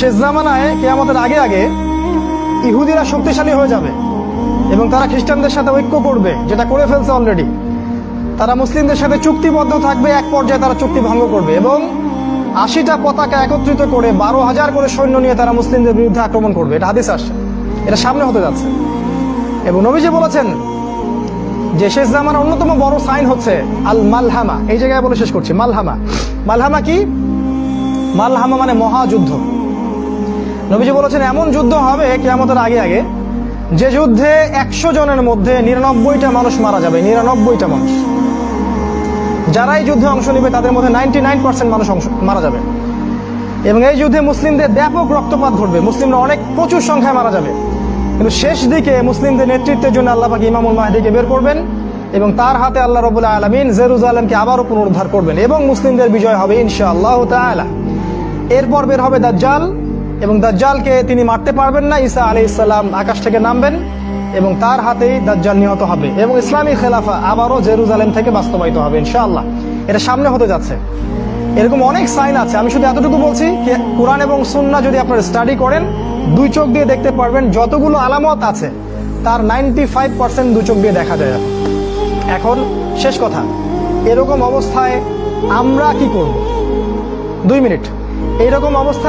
শেষ জামানায় কেয়ামতের আগে আগে ইহুদিরা শক্তিশালী হয়ে যাবে এবং তারা খ্রিস্টানদের সাথে ঐক্য করবে, যেটা করে ফেলছে অলরেডি তারা মুসলিমদের সাথে চুক্তিবদ্ধ থাকবে, এক পর্যায়ে তারা চুক্তি ভঙ্গ করবে এবং আশিটা পতাকা একত্রিত করে বারো হাজার করে সৈন্য নিয়ে তারা মুসলিমদের বিরুদ্ধে আক্রমণ করবে। এটা হাদিস আসছে। এটা সামনে হতে যাচ্ছে। এবং নবীজি বলেছেন যে শেষ জামানার অন্যতম বড় সাইন হচ্ছে আল মালহামা এই জায়গায় বলে শেষ করছি। মালহামা। মালহামা কি? মালহামা মানে মহাযুদ্ধ। নবীজি বলেছেন, এমন যুদ্ধ হবে কেয়ামতের আগে আগে, যে যুদ্ধে একশো জনের মধ্যে নিরানব্বইটা মানুষ মারা যাবে, নিরানব্বইটা মানুষ। যারাই যুদ্ধে অংশ নেবে, তাদের মধ্যে নাইনটি নাইন পার্সেন্ট মানুষ অংশ, মারা যাবে। এবং এই যুদ্ধে মুসলিমদের ব্যাপক রক্তপাত ঘটবে, মুসলিমরা অনেক, প্রচুর সংখ্যায় মারা যাবে। কিন্তু শেষ দিকে মুসলিমদের নেতৃত্বের জন্য আল্লাহ পাক ইমামুল মাহদিকে বের করবেন এবং তার হাতে আল্লাহ রবুল্লাহ আলমিন জেরুজালেমকে আবারও পুনরুদ্ধার করবেন এবং মুসলিমদের বিজয় হবে ইনশা আল্লাহ তালা এরপর বের হবে দাজ্জাল। এবং দাজ্জালকে তিনি মারতে পারবেন না। ঈসা আলি ইসাল্লাম আকাশ থেকে নামবেন এবং তার হাতেই দাজ্জাল নিহত হবে এবং ইসলামী খেলাফা আবারও জেরুজালেম থেকে বাস্তবায়িত হবে ইনশাআল্লাহ। এটা সামনে হতে যাচ্ছে। এরকম অনেক সাইন আছে। আমি শুধু এতটুকু বলছি কোরআন এবং সুন্না যদি আপনারা স্টাডি করেন, দুই চোখ দিয়ে দেখতে পারবেন যতগুলো আলামত আছে, তার নাইনটি ফাইভ পার্সেন্ট দু চোখ দিয়ে দেখা যায়। এখন শেষ কথা, এরকম অবস্থায় আমরা কি করব? দুই মিনিট। এইরকম অবস্থায়